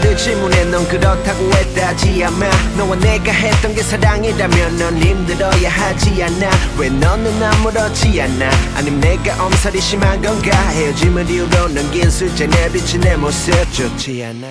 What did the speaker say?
질문에 넌 그렇다고 했다지 아마 너와 내가 했던 게 사랑이라면 넌 힘들어야 하지 않아. 왜 너는 아무렇지 않아? 아님 내가 엄살이 심한 건가? 헤어짐을 이유로 넘긴 술잔에 비친 내 모습 좋지 않아.